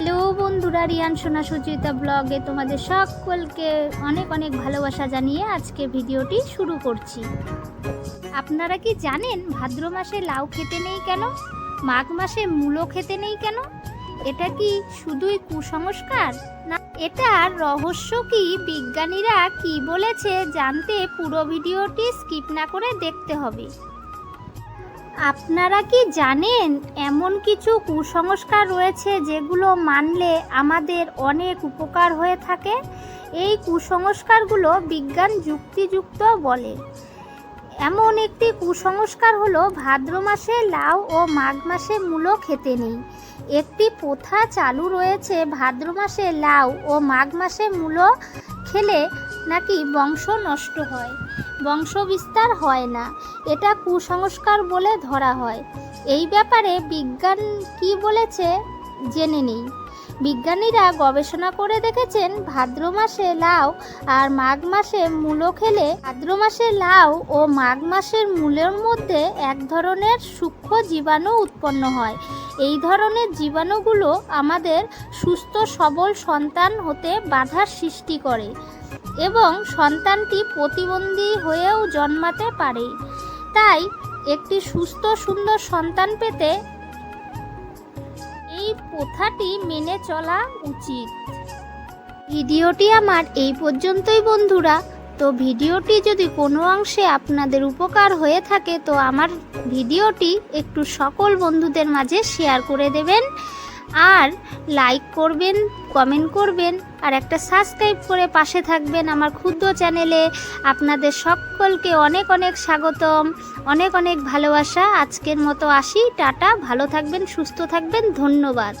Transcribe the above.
Hello বন্ধুরা, রিয়ান সোনা সুচিতা ব্লগে তোমাদের সকলকে অনেক অনেক ভালোবাসা জানিয়ে আজকে ভিডিওটি শুরু করছি। আপনারা কি জানেন ভাদ্র মাসে লাউ খেতে নেই কেন? মাঘ মাসে মূলো খেতে নেই কেন? এটা কি শুধুই কুসংস্কার? না এটার রহস্য কি বিজ্ঞানীরা কি বলেছে জানতে পুরো ভিডিওটি স্কিপ না করে দেখতে হবে। আপনারা কি জানেন, এমন কিছু কুসংস্কার রয়েছে যেগুলো মানলে আমাদের অনেক উপকার হয়ে থাকে? এই কুসংস্কারগুলো বিজ্ঞান যুক্তিযুক্ত বলে। এমন একটি কুসংস্কার হলো, ভাদ্র মাসে লাউ ও মাঘ মাসে মূলো খেতে নেই। একটি প্রথা চালু রয়েছে, ভাদ্র মাসে লাউ ও মাঘ মাসে মূলো খেলে নাকি বংশ নষ্ট হয়? বংশ বিস্তার হয় না। এটা কুসংস্কার বলে ধরা হয়। এই ব্যাপারে বিজ্ঞান কি বলেছে জেনে নেই। বিজ্ঞানীরা গবেষণা করে দেখেছেন, ভাদ্র মাসে লাউ আর মাঘ মাসে মূলো খেলে ভাদ্র মাসে লাউ ও মাঘ মাসের মূলের মধ্যে এক ধরনের সূক্ষ্ম জীবাণু উৎপন্ন হয়। এই ধরনের জীবাণুগুলো আমাদের সুস্থ, সবল সন্তান হতে বাধার সৃষ্টি করে এবং সন্তানটি প্রতিবন্ধী হয়েও জন্মাতে পারে। তাই একটি সুস্থ, সুন্দর সন্তান পেতে এই প্রথাটি মেনে চলা উচিত। ভিডিওটি আমার এই পর্যন্তই, বন্ধুরা। তো ভিডিওটি যদি কোনো অংশে আপনাদের উপকার হয়ে থাকে, তো আমার ভিডিওটি একটু সকল বন্ধুদের মাঝে শেয়ার করে দেবেন। আর লাইক করবেন, কমেন্ট করবেন, আর একটা সাবস্ক্রাইব করে পাশে থাকবেন আমার ক্ষুদ্র চ্যানেলে। আপনাদের সকলকে অনেক অনেক স্বাগতম, অনেক অনেক ভালোবাসা। আজকের মতো আসি, টাটা, ভালো থাকবেন, সুস্থ থাকবেন, ধন্যবাদ।